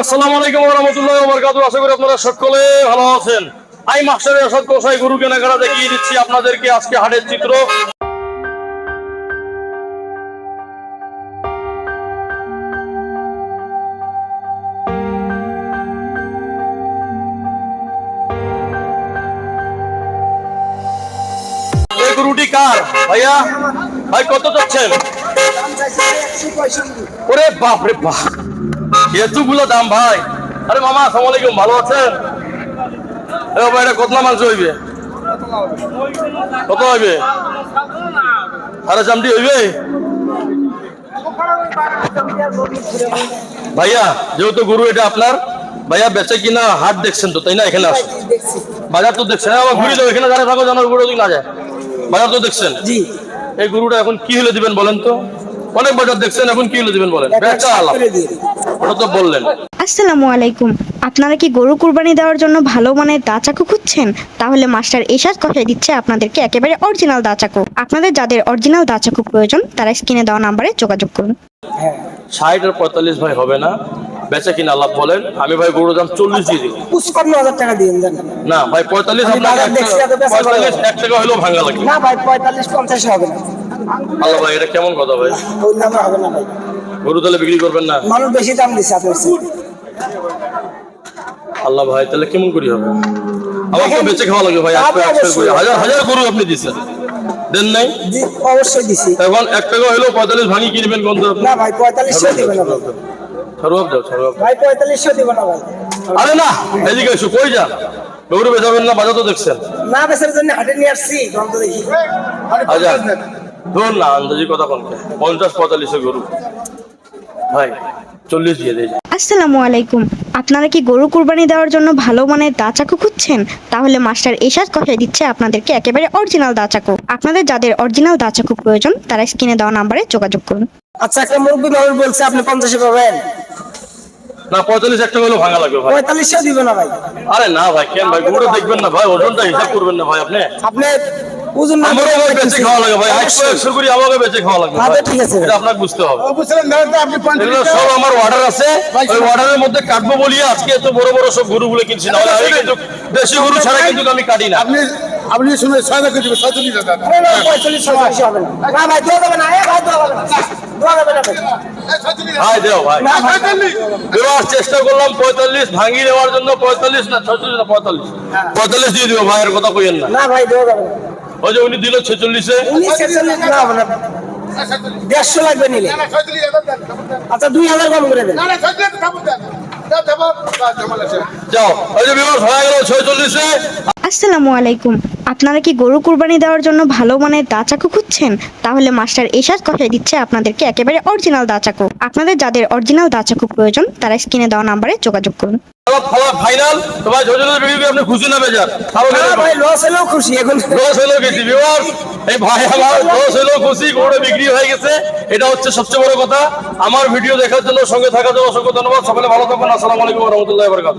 আসসালামু আলাইকুম রহমতুল্লাহ বরকাত আশা করি আপনারা ভালো আছেন। আমি মাস্টার আসাদ কোসাই গরু কেনাকাটা দেখিয়ে দিচ্ছি আপনাদেরকে আজকে হাটের চিত্র। গরুটি কার? ভাইয়া, ভাই কত চাচ্ছেন? ওরে বাপ রে বাপ। এতগুলো দাম ভাই। আরে মামা আসসালামু আলাইকুম ভালো আছেন? বাবা এটা কতলা মাংস হইবে কত হইবে আরে চামটি হইবে? ভাইয়া যেহেতু গরু এটা আপনার ভাইয়া বেচে কিনা হাট দেখছেন তো তাই না? এখানে আসুন। বাজার তো দেখছেন। আমার ঘুরে যাও এখানে যারা থাকো জানার গরু না যায়। বাজার তো দেখছেন। এই গরুটা এখন কি হলে দিবেন বলেন তো? অনেক বাজার দেখছেন এখন কি হলে দিবেন বলেন? ওটা তো বললেন। আসসালামু আলাইকুম। আপনারা কি গরু কুরবানি দেওয়ার জন্য ভালো মানের দা চাকু খুঁজছেন? তাহলে মাস্টার এসাজ কথা দিচ্ছে আপনাদেরকে একেবারে অরিজিনাল দা চাকু। আপনাদের যাদের অরিজিনাল দা চাকু প্রয়োজন তারা স্ক্রিনে দেওয়া নাম্বারে যোগাযোগ করুন। ষাট আর পঁয়তাল্লিশ ভাই হবে না। বেচা কিনা লাভ বলেন। আমি ভাই গরুর দাম চল্লিশ দিয়ে দিব। পঁচপান্ন হাজার টাকা দিয়ে দেন। না ভাই পঁয়তাল্লিশ। পঁয়তাল্লিশ এক টাকা হলেও ভাঙা লাগবে না ভাই পঁয়তাল্লিশ পঞ্চাশ হবে না। আল্লাহ ভাই এটা কেমন কথা ভাই? ওই দামে হবে না ভাই। গরু তাহলে বিক্রি করবেন না? মানুষ বেশি দাম দিচ্ছে আপনার আল্লাহ ভাই তাহলে কেমন করি হবে? আমার তো বেঁচে খাওয়া লাগে ভাই হাজার হাজার গরু আপনি দিচ্ছেন দেন নাই? অবশ্যই দিছি। এখন এক টাকা হলেও পঁয়তাল্লিশ ভাঙি কিনবেন কোন না ভাই পঁয়তাল্লিশশো দিবেন না ভাই। সরব যাও সরব ভাই পঁয়তাল্লিশশো দিব না ভাই। আরে না এদিকে এসো কই যা গরু বেচাবেন না বাজার তো দেখছেন। না বেচার জন্য হাটে নিয়ে আসছি গন্ধ দেখি। হাজার ধরুন না আন্দাজি কথা পঞ্চাশ পঁয়তাল্লিশে গরু। ভাই চল্লিশ দিয়ে দিয়ে আসসালামু আলাইকুম। আপনারা কি গরু কুরবানি দেওয়ার জন্য ভালো মানের দা চাকু খুঁজছেন? তাহলে মাস্টার এসাজ কথাই দিচ্ছে আপনাদেরকে একেবারে অরিজিনাল দা চাকু। আপনাদের যাদের অরিজিনাল দা চাকু প্রয়োজন তারা স্ক্রিনে দেওয়া নাম্বারে যোগাযোগ করুন। আচ্ছা একটা মুরব্বী মানুষ বলছে আপনি পঞ্চাশে পাবেন। না পঁয়তাল্লিশ একটা হলেও ভাঙা লাগবে ভাই। দিবে না ভাই। আরে না ভাই কেন ভাই? গরুটা দেখবেন না ভাই ওজনটা হিসাব করবেন না ভাই আপনি। আপনি ওজন না ভাই বেঁচে খাওয়া লাগে ভাই। একশো একশো করে আমাকে বেঁচে খাওয়া লাগবে আচ্ছা, ঠিক আছে। এটা আপনাকে বুঝতে হবে। বুঝলেন আপনি সব আমার অর্ডার আছে। ওই অর্ডারের মধ্যে কাটবো বলি আজকে এত বড় বড় সব গরুগুলো কিনছি না আমি কিন্তু দেশি গরু ছাড়া কিন্তু আমি কাটি না। আপনি আপনি শুনে ছয় লাখ দিবেন ছয়চল্লিশ হাজার। পঁয়তাল্লিশ পঁয়তাল্লিশ হবে না। না ভাই দেওয়া যাবে না। ভাই দেওয়া যাবে না। দেওয়া যাবে না ভাই। ভাই দেও ভাই। দেওয়ার চেষ্টা করলাম পঁয়তাল্লিশ ভাঙি নেওয়ার জন্য পঁয়তাল্লিশ না ছয়চল্লিশ না পঁয়তাল্লিশ? পঁয়তাল্লিশ দিয়ে দিব ভাইয়ের কথা কইেন না। না ভাই দেওয়া যাবে না। ওই যে উনি দিল ছেচল্লিশে। উনিশ ছেচল্লিশ না না দেড়শো লাগবে নিলে। আচ্ছা দুই হাজার কম করে দেন। যাও ওই যে বিমাস হয়ে গেল ছয়চল্লিশে আসসালামু আলাইকুম। আপনারা কি গরু কুরবানি দেওয়ার জন্য ভালো মানের দা চাকু খুঁজছেন? তাহলে মাস্টার এসাজ কথাই দিচ্ছে আপনাদেরকে একেবারে অরিজিনাল দা চাকু। আপনাদের যাদের অরিজিনাল দা চাকু প্রয়োজন তারা স্ক্রিনে দেওয়া নাম্বারে যোগাযোগ করুন। ফাইনাল তোমার আপনি খুশি না বেজার? ভাই লস হলেও খুশি এখন দশ হলো গেছি এই ভাই আমার দশ হলো খুশি গরু বিক্রি হয়ে গেছে। এটা হচ্ছে সবচেয়ে বড় কথা। আমার ভিডিও দেখার জন্য সঙ্গে থাকার জন্য অসংখ্য ধন্যবাদ। সকলে ভালো থাকবেন আসসালামু আলাইকুম রহমতুল্লাহ বরকাত